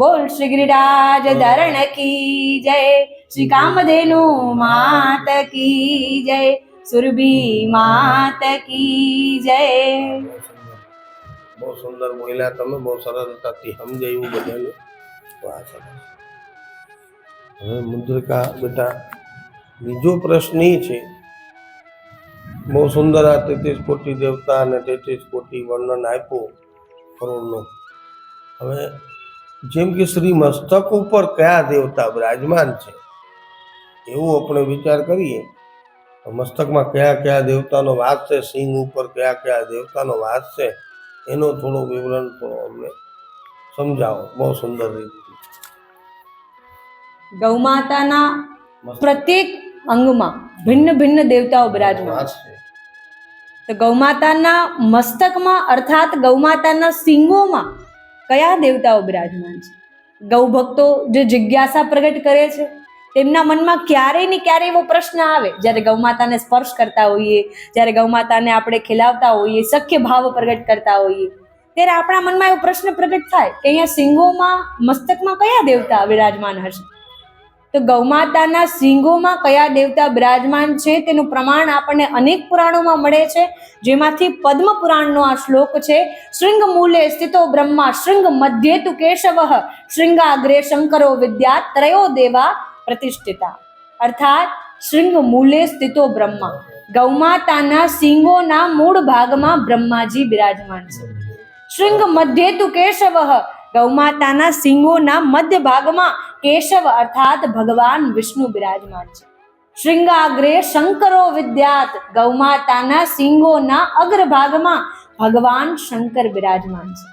બોલ શ્રી ગિરિરાજ ધરણ કી જય. શ્રી કામધેનુ માત કી જય. સુરભી માત કી જય. બહુ સુંદર મહિલા તમે બહુ સરળતાથી સમજાયું બધાને. હવે મુદ્રિકા બેટા બીજો પ્રશ્ન એ છે. બહુ સુંદર આ તેત્રીસ કોટી દેવતા અને તેત્રીસ કોટી વર્ણન આપ્યું કરોડનું. હવે જેમ કે શ્રી મસ્તક ઉપર કયા દેવતા બિરાજમાન છે? એવું આપણે વિચાર કરીએ તો મસ્તકમાં કયા કયા દેવતાનો વાસ છે સિંહ ઉપર કયા કયા દેવતાનો વાસ છે એનો થોડો વિવરણ થોડો અમને સમજાવો બહુ સુંદર રીતે. ગૌમાતાના પ્રત્યેક અંગમાં ભિન્ન ભિન્ન દેવતાઓ બિરાજમાન છે. છે. તો ગૌમાતાના મસ્તકમાં અર્થાત ગૌમાતાના સિંગોમાં કયા દેવતાઓ બિરાજમાન છે? ગૌ ભક્તો જે જિજ્ઞાસા પ્રગટ કરે છે, તેમના મનમાં ક્યારેય ને ક્યારેય એવો પ્રશ્ન આવે. જ્યારે ગૌમાતાને સ્પર્શ કરતા હોઈએ, જ્યારે ગૌમાતાને આપણે ખીલાવતા હોઈએ, સખ્ય ભાવ પ્રગટ કરતા હોઈએ, ત્યારે આપણા મનમાં એવો પ્રશ્ન પ્રગટ થાય કે અહીંયા સિંગોમાં મસ્તકમાં કયા દેવતા બિરાજમાન હશે? તો ગૌમાતાના સિંગોમાં કયા દેવતા બિરાજમાન છે તેનું પ્રમાણ આપણને અનેક પુરાણોમાં મળે છે. જેમાંથી પદ્મ પુરાણનો આ શ્લોક છે, શૃંગ મૂલે સ્થિતો બ્રહ્મા, શૃંગ મધ્યે તુ કેશવ, શૃંગાગ્રે શંકરો વિદ્યા ત્રયો દેવા પ્રતિષ્ઠિતા. અર્થાત, શૃંગ મૂલે સ્થિતો બ્રહ્મા. ગૌમાતાના સિંગોના મૂળ ભાગમાં બ્રહ્માજી બિરાજમાન છે. શૃંગ મધ્યે તુ કેશવ. ગૌમાતાના સિંગોના મધ્ય ભાગમાં કેશવ અર્થાત ભગવાન વિષ્ણુ બિરાજમાન છે. શૃંગાગ્રે શંકરો વિદ્યાત, ગૌમાતાના સિંગોના અગ્રભાગમાં ભગવાન શંકર બિરાજમાન છે.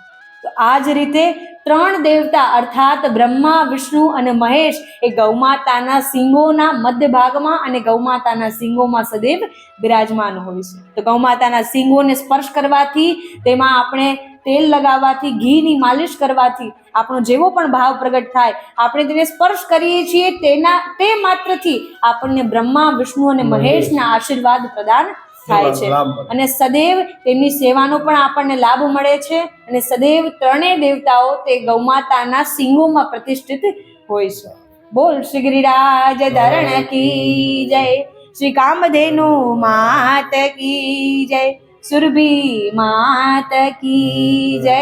તો આ જ રીતે ત્રણ દેવતા અર્થાત બ્રહ્મા, વિષ્ણુ અને મહેશ એ ગૌમાતાના સિંગોના મધ્ય ભાગમાં અને ગૌમાતાના સિંગોમાં સદૈવ બિરાજમાન હોય છે. તો ગૌમાતાના સિંગોને સ્પર્શ કરવાથી તેમાં આપણે તેલ લગાવવાથી ઘીની માલિશ કરવાથી આપણો જેવો પણ ભાવ પ્રગટ થાય આપણે તેને સ્પર્શ કરીએ છીએ તેના તે માત્રથી આપણને બ્રહ્મા વિષ્ણુ અને મહેશના આશીર્વાદ પ્રદાન થાય છે. અને સદૈવ તેમની સેવાનો પણ આપણને લાભ મળે છે અને સદૈવ ત્રણેય દેવતાઓ તે ગૌમાતાના સિંગોમાં પ્રતિષ્ઠિત હોય છે. બોલ શ્રી ગિરિરાજ ધરણ કી જય શ્રી કામધેનુ માત કી જય. સુરભી માત કી જય